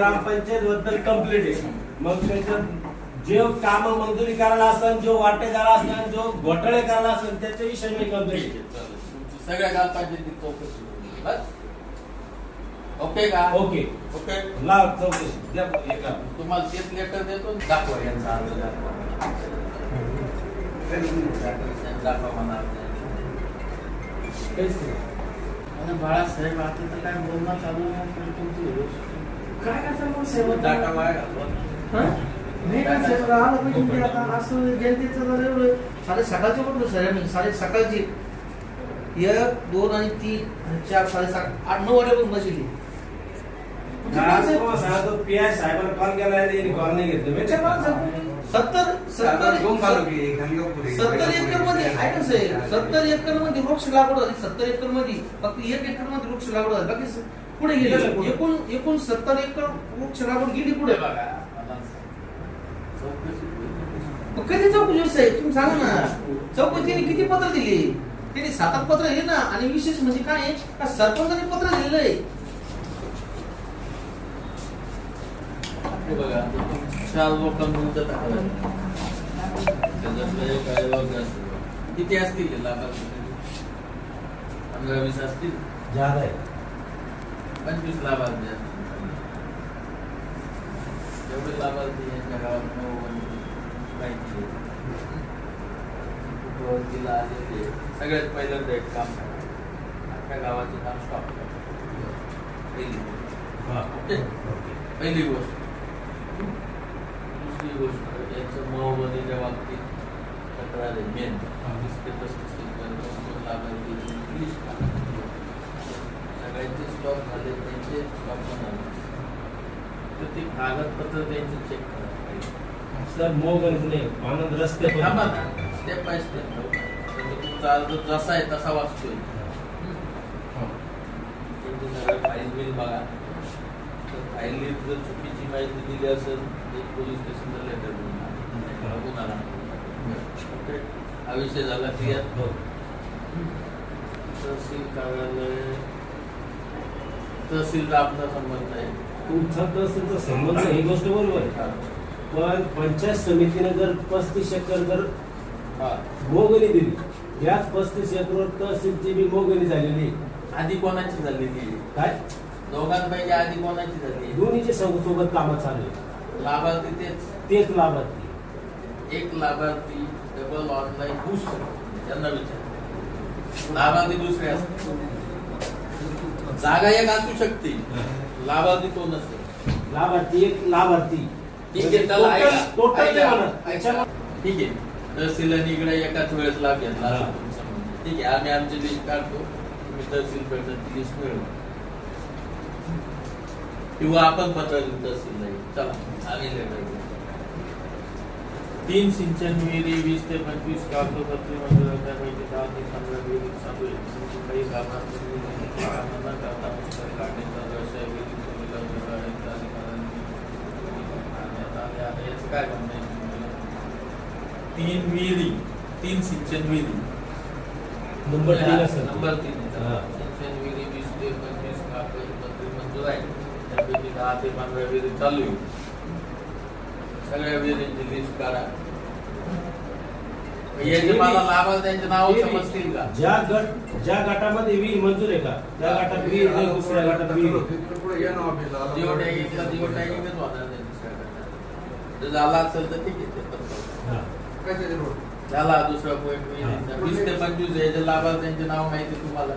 मला ग्रामपंचायत बद्दल कंप्लीट आहे. मग त्याच्यात जे काम मंजुरी करायला असेल जो वाटेदार असेल जो घोटाळे करायला असेल त्याच्याविषयी मी तुमची सगळ्या ग्रामपंचायती चौकशी ओके का? ओके. ओके. लाव चौकशी. द्या. तुम्हाला तेच लेटर देतो दाखवा यांचा अर्ज दाखवा. नाही. आणि बाळासाहेब आता तर काय बोलणं चालू नाही पण तुमची काय करता मग? साहेब डाटा वाया घालवा. हा? नाही पाहिजे आता. असं जनतेचं जर एवढं साडे सकाळचे म्हटलं सर आम्ही साडे सकाळचे एक दोन आणि तीन आणि चार साडे सात आठ नऊ वाजेपर्यंत बसली. साहेबांना कॉल नाही घेतलं? सत्तर सत्तर सत्तर एकरमध्ये आहे. ना साहेब सत्तर एकरमध्ये वृक्ष लागवड झाली सत्तर एकरमध्ये फक्त एक एकरमध्ये वृक्ष लागवड झाली. बाकी पुढे गेलं. एकूण एकूण सत्तर एकर वृक्ष लागवड गेली पुढे. बघा. मग कधी चौकशी साहेब? तुम्ही सांगा ना. चौकशीने किती पत्र दिली? त्यांनी सात आठ पत्र दिले ना. आणि विशेष म्हणजे काय? आहे का सरपंचाने पत्र दिलेलं आहे. बघा चार त्याच्यातलं वर्ग. किती असतील? लाभार्थी पंधरा वीस असतील? जादा आहे. पंचवीस लाभार्थी असतील एवढे लाभार्थी यांच्या गावात माहिती आहे. उपवृत्तीला आलेले सगळ्यात पहिल्यांदा एक काम. अख्ख्या गावाचे काम स्टॉप पहिली हा. ओके? पहिली गोष्ट. दुसरी गोष्ट यांचं महोबनीच्या बाबतीत तक्रार आहे. मेन. पस्तीस लाभार्थी करा. स्टॉप झाले त्यांचे स्टॉप होणार तर ते कागदपत्र त्यांचे चेक करा सर मोगन नाही. आनंद रस्ते थांबा स्टेप बाय स्टेप तुमचा अर्ज जसा आहे तसा वाचतोय. त्यांची सगळं फाईल बिल बघा. तर फाईलीत जर चुकीची माहिती दिली असेल एक पोलीस स्टेशनला लेटर देऊन गुन्हा ओके हा. विषय झाला क्लिअर हो. तहसील कार्यालय तहसीलचा आपला संबंध आहे. तुमचा तहसीलचा संबंध ही गोष्ट बरोबर आहे. पण पंचायत समितीने जर पस्तीस एकर जर हा. मोगणी दिली याच पस्तीस एकरवर तहसीलची बी मोगणी झालेली. आधी कोणाची झाली ती? काय? दोघांपैकी आधी कोणाची झाली? दोन्हीचे सोबत कामं चालू आहे. लाभार्थी तेच? तेच लाभार्थी. एक लाभार्थी डबल ऑनलाईन होऊ शकतो त्यांना विचार. लाभार्थी दुसरे असतात जागा एक असू शकते लाभार्थी तो नसेल लाभार्थी एक लाभार्थी ठीक आहे त्याला ऐका. टोटल ऐका. ऐका. ठीक आहे तहसीलने इकडे एकाच वेळेस लाभ घेतला हा. असं तुमचं म्हणणं आहे. ठीक आहे आम्ही आमची लिस्ट काढतो तुम्ही तहसील पेटची लिस्ट मिळवा किंवा आपण पत्र देऊ तहसीलला चला आम्ही. तीन सिंचन विहिरी वीस ते पंचवीस कागदपत्रे मंजूर त्यापैकी दहा ते पंधरा विहिरी चालू आहे तीन विहिरी तीन सिंचन विहिरी. नंबर तीन असेल. नंबर तीन. सिंचन विहिरी वीस ते पंचवीस कागदपत्रे मंजूर आहे त्यापैकी दहा ते पंधरा विहिरी चालू आहे सगळ्या विहिरींची लिस्ट काढा याचे मला लाभाल त्यांचे नाव समजतील का ज्या गट ज्या गटामध्ये विहीर मंजूर आहे का? त्या गटात नाही, दुसऱ्या गटात आहे. जर झाला असेल तर ठीक आहे. हा. झाला दुसरा पॉईंट वीस ते पंचवीस याचे लाभाल त्यांचे नाव माहिती तुम्हाला.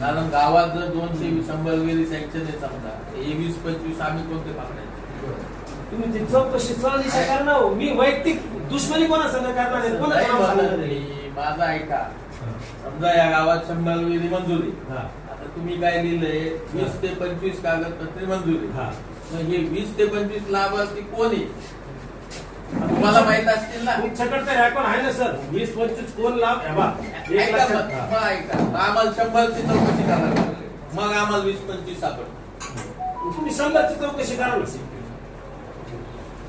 कारण गावात जर दोनशे शंभर विहिरी सँक्शन आहे समजा. हे वीस पंचवीस आम्ही कोणते पकडायचे तुम्ही ती चौकशी चौकशी करा ना हो. मी वैयक्तिक दुश्मनी कोणा संग करणार आहे? कोणाचं नाही नाव म्हणत सांगणार नाही. मी. माझं ऐका समजा या गावात शंभर विहिरी मंजुरी हा. आता तुम्ही काय लिहिलंय वीस ते पंचवीस कागदपत्रे मंजुरी हा. मग हे वीस ते पंचवीस लाभार्थी कोण आहे तुम्हाला माहीत असतील ना तुमच्याकडे तर रेकॉर्ड आहे ना सर वीस पंचवीस कोण लाभ हे बा, एक ऐका लक्षात मग घ्या. मग ऐका मग आम्हाला शंभरची चौकशी करावी लागेल. मग आम्हाला वीस पंचवीस सापड तुम्ही शंभरची चौकशी करा ना.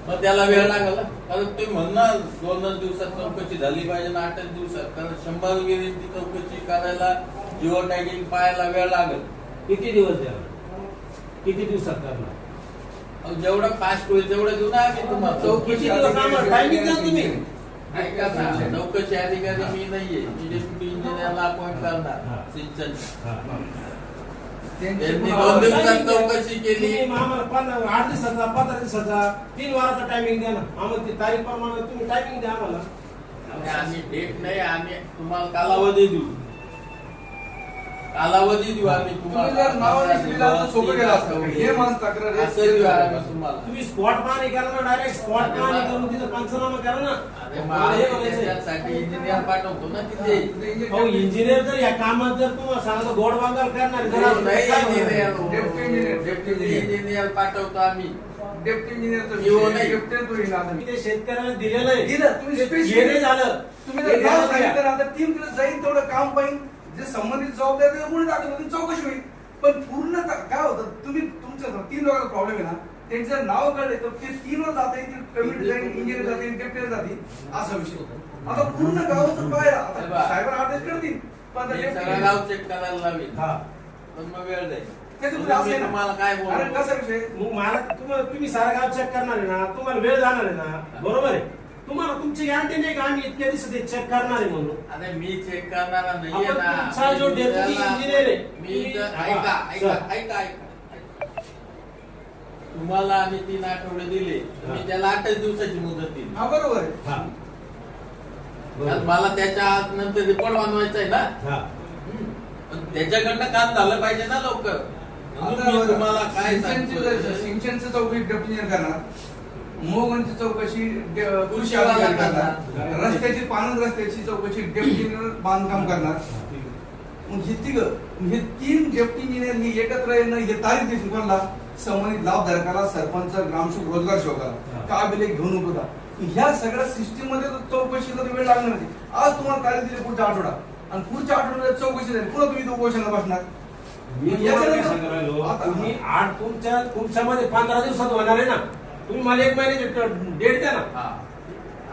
मग त्याला वेळ लागला. कारण तुम्ही म्हणणार दोनच दिवसात चौकशी झाली पाहिजे ना आठच दिवसात. कारण शंभर विहिरींची चौकशी करायला जिओ टॅगिंग पाहायला वेळ लागेल. किती दिवस द्या किती दिवसात करणार? जेवढं फास्ट होईल तेवढं देऊ ना आम्ही तुम्हाला द्या तुम्ही? चौकशी अधिकारी मी नाहीये. मी डेप्युटी इंजिनियरला अपॉइंट. करणार. सिंचन. त्यांनी दोन दिवसात चौकशी केली. तुम्ही आम्हाला पंधरा आठ दिवसाचा पंधरा दिवसाचा तीन वाराचा टायमिंग द्या ना. आम्हाला ती तारीख प्रमाणे तुम्ही टायमिंग द्या आम्हाला. आम्ही डेट नाही आम्ही तुम्हाला कालावधी देऊ. कालावधी देऊ आम्ही तुम्ही जर नावाने दिलं सोपं गेलं असतं. हे माणूस तक्रार. असं देऊ आम्ही तुम्हाला तुम्ही स्पॉट पाहणी करा ना डायरेक्ट स्पॉट पाहणी करून तिथं पंचनामा करा ना अरे मला हे इंजिनियर पाठवतो ना तिथे अहो इंजिनियर जर या कामात जर तुम्हाला सांगतो गोड बांगाल करणार नाही engineer? Deputy engineer. Deputy engineer पाठवतो आम्ही डेप्टी इंजिनियरचं येऊ विषय. नाही. डेप्टी तो. तुम्ही ते शेतकऱ्याला दिलेलं आहे दिलं, तुम्ही येणे झालं तुम्ही ते जर नाव. सांगितलं आता जाईल तेवढं काम पाहिजे जे संबंधित जबाबदार कोणी दाखल होईल, चौकशी होईल. पण पूर्ण काय होतं तुम्ही तुमचं तीन लोकांचा प्रॉब्लेम आहे ना त्यांचं जर नाव कळले तर ते तीन वर जाता येतील जाईल इंजिनियर जातील डेप्टी जातील असा विषय आता पूर्ण गावाचं पाहिलं आता हे बघा. सायबर आदेश करतील पण हे गाव चेक करायला लावेल हा. पण मग वेळ जाईल. त्याच्यामध्ये असं मी आहे ना, तुम्हाला काय अरे बोलू कसा विषय मग मला तुम्हाला तुम्ही सारा गाव चेक करणार आहे ना तुम्हाला वेळ जाणार आहे ना. बरोबर आहे? तुम्हाला तुमची गॅरंटी नाही का आम्ही इतक्या दिवसात चेक करणार आहे म्हणून. अरे मी चेक करणारा नाहीये आपण ना. तुमचा जो मी deputy त्याला- engineer आहे, मी तुम्ही- तर- हा, ऐका ऐका. ऐका ऐका. तुम्हाला आम्ही तीन आठवडे दिले. हा. त्याला आठच दिवसाची मुदत दिली. हा बरोबर आहे. हा. मला त्याच्या आत नंतर रिपोर्ट बनवायचा आहे ना? हा. पण त्याच्याकडनं काम झालं पाहिजे ना लवकर. म्हणून मी तुम्हाला काय सिंचनची चौकशी इंजिनियर करणार. मोगनची चौकशी कृषी अधिकारी करणार. रस्त्याची पानंद रस्त्याची चौकशी डेप्टी इंजिनियर बांधकाम करणार. हे तिघ हे तीन डेप्टी इंजिनियर ही एकत्र येणं हे तारीख देतील कोणाला संबंधित लाभधारकाला सरपंच ग्रामसेवक रोजगार. शोधाला का बिले घेऊन का ह्या सगळ्या सिस्टीममध्ये तर वेळ लागणार नाही. आज तुम्हाला तारीख दिली पुढच्या आठवडा आणि पुढच्या आठवड्यात चौकशी झाली पुन्हा तुम्ही उपोषणाला बसणार. मी आठ तुमच्या तुमच्यामध्ये पंधरा दिवसात होणार आहे ना? तुम्ही मला एक महिन्याची डेट द्या ना हा.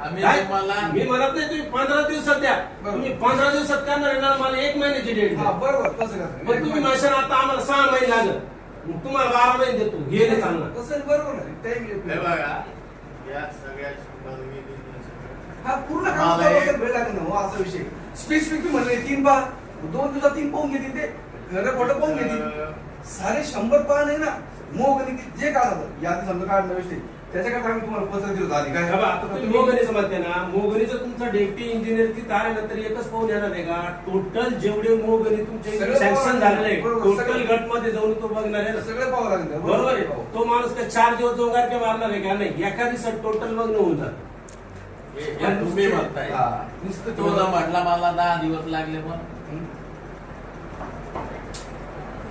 आम्ही काय? तुम्हाला मी म्हणत नाही तुम्ही पंधरा दिवसात द्या बरोबर. तुम्ही पंधरा दिवसात करणार आहे ना मला एक महिन्याची डेट हा द्या बरोबर तसं करा. मग तुम्ही माझ्या आता आम्हाला सहा महिने लागत मग तुम्हाला बारा महिने देतो हे नाही चालणार तसं बरोबर आहे Time हे घेतलं. बघा या सगळ्या. हा पूर्ण मला काम एक- करायला वेळ लागेल ना हो, असा विषय स्पेसिफिक म्हणले तीन पा दोन दिवसात तीन पाहून घेतील ते खरं खोटं पाहून घेतील सारे शंभर पाहा नाही ना मोग आणि जे काय झालं यादी समजा काढलं विषय त्याच्याकरता आम्ही तुम्हाला पत्र दिलं आधी काय हे आता तुम्ही मोगरीचं म्हणते ना मोगरीचं तुमचं डेप्टी इंजिनियर ती तारे नंतर एकच पाहून येणार आहे का टोटल जेवढे मोगरी तुमचे सगळं सँक्शन झालेले लागेल. आहे बरोबर, टोटल सगळं. गटमध्ये जाऊन तो बघणार आहे ना. सगळं पाहावं लागेल त्याला. बरोबर आहे. तो माणूस काय चार दिवस जोगार के मारणार आहे का नाही एका दिवसात टोटल बघणं होऊन जात हे- तुम्ही म्हणताय हा. नुसतं तो जर म्हटला मला दहा दिवस लागले मग हं?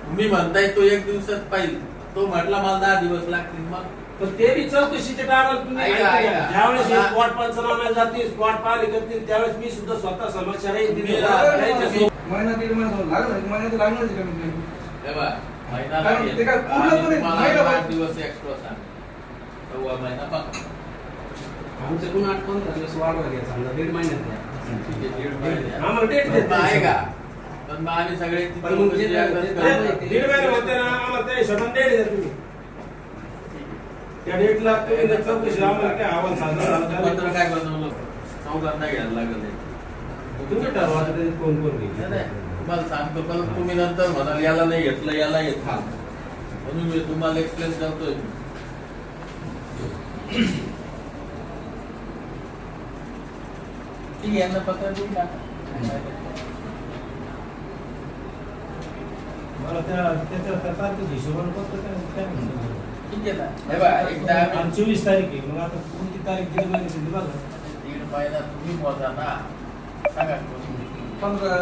तुम्ही म्हणताय तो एक दिवसात पाहिजे तो म्हटला मला दहा दिवस लागतील मग पण ते बी चौकशीच्या टायमाला तुम्ही ऐका, ऐका. ज्यावेळेस आता- स्पॉट पंचनाम्याला जातील स्पॉट पाहणी करतील त्यावेळेस मी सुद्धा स्वतः समक्ष राहील तुम्ही तिथे. रा- त्याच्यासोबत- महिना दीड महिना झाला. लागलं नाही महिना तर लागणारच आहे कमीत कमी. हे बघा, महिना कारण लागेल. ते काय पूर्ण आणि पण नाही, तुम्हाला महिना आठ पण- दिवस एक्स्ट्रा सांग सव्वा महिना पकडा. आमच्याकडून आठ पंधरा दिवस वाढवा घ्या समजा दीड महिन्यात द्या. ठीक आहे, दीड महिने. आम्हाला डेट पण मग आहे का पण मग आम्ही सगळे ती पण मग चौकशी जे- एकदाच जे- करतो. दीड महिने म्हणते ना आम्हाला त्या हिशोबाने डेट द्या तुम्ही. त्या डेटला तुम्ही जर चौकशी आम्हाला काय आव्हान साधन पत्र काय बनवलं? चौघांना घ्यायला लागले तुम्ही ठरवा ते कोण कोण नाही. तुम्हाला सांगतो पण तुम्ही नंतर म्हणाल याला नाही घेतलं याला घेतलं म्हणून मी तुम्हाला एक्सप्लेन करतोय. ठीक आहे यांना पत्र देऊन टाका. मला त्या त्याच्या त्या तारखेच्या हिशोबाने फक्त काय काय म्हणतो. ठीक आहे ना हे बघा एकदा आम्ही आणि चोवीस तारीख आहे मग आता कोणती तारीख दिली पाहिजे ते बघा दीड महिना तुम्ही मोजा ना सांगा कोणी. पंधरा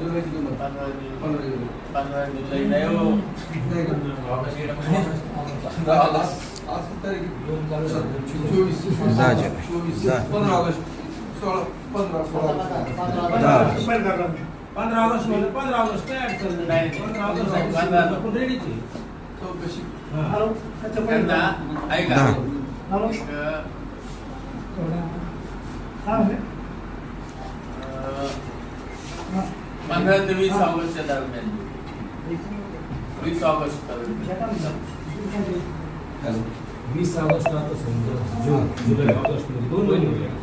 जुलैची किंमत पंधरा जुलै पंधरा जुलै पंधरा जुलै नाही हो नाही का? ऑगस्ट दीड महिना. आज आज किती तारीख आहे? चोवीस दहा जुलै. चोवीस दहा. पंधरा ऑगस्ट सोळा पंधरा सोळा दहा. पंधरा ऑगस्टमध्ये पंधरा ऑगस्ट काय अडचण नाही. पंधरा ऑगस्ट. आपण रेडीच आहे. चौकशी. हा. त्यांना ऐका. पंधरा ते वीस ऑगस्टच्या दरम्यान. वीस ऑगस्ट. पर्यंत. वीस ऑगस्ट आता समजा जून जुलै ऑगस्टमध्ये दोन महिने होते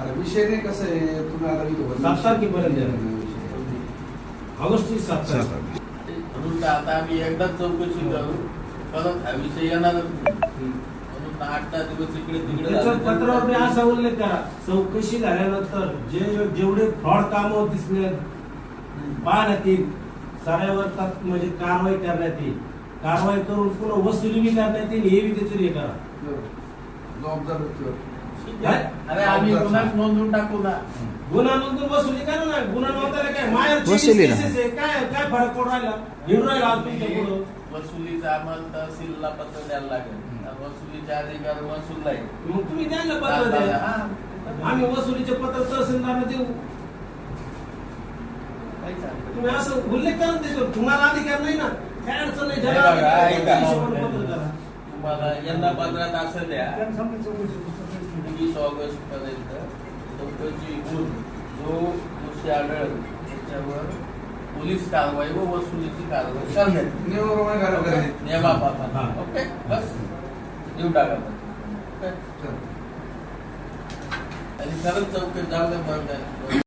अरे विषय नाही कसं आहे? तुम्ही आता सात तारखेपर्यंत आहे. ऑगस्टची सात तारीख. म्हणून तर आता आम्ही एकदाच चौकशी करू. परत हा विषय येणारच नाही. म्हणून तर आठ दहा दिवस इकडे तिकडे. पत्रावर मी असा उल्लेख करा चौकशी झाल्यानंतर जे जेवढे फ्रॉड काम दिसले पाहण्यात येईल. साऱ्यावर म्हणजे कारवाई करण्यात येईल. कारवाई करून पुन्हा वसुली बी करण्यात येईल हे बी त्याच्यावर हे करा. जबाबदार व्यक्तीवर ठीक आहे? अरे आम्ही गुन्हा नोंदवून टाकू ना. गुन्हा नोंदून वसुली करा ना गुन्हा नोंदायला काय? वसुली ना. आहे. काय काय फरक पडून राहिला? हिंडून राहिला आज तुमच्या पुढं. वसुलीचं आम्हाला तहसीलला पत्र द्यायला लागेल. आणि वसुलीचे अधिकार वसूल आहे. मग तुम्ही द्यायला पत्र द्या. हा. आम्ही वसुलीचे पत्र तहसीलदारला देऊ. नाही. तुम्ही असं उल्लेख करा ना त्याच्यावर तुम्हाला अधिकार नाही ना. काय अडचण नाही. हे ज्याला बघा, अधिकार आहे, ऐका. त्या हिशोबाने पत्र करा तुम्हाला यांना पत्रात असं द्या. वीस ऑगस्ट पर्यंत चौकशी होऊन जो दोषी आढळेल त्याच्यावर पोलीस कारवाई व वसुलीची कारवाई करण्यात. नियमाप्रमाणे करायचे. नियमापासून हा. ओके? बस. देऊ टाका ओके? चल. आणि खरंच चौकशी जाऊ दे बरं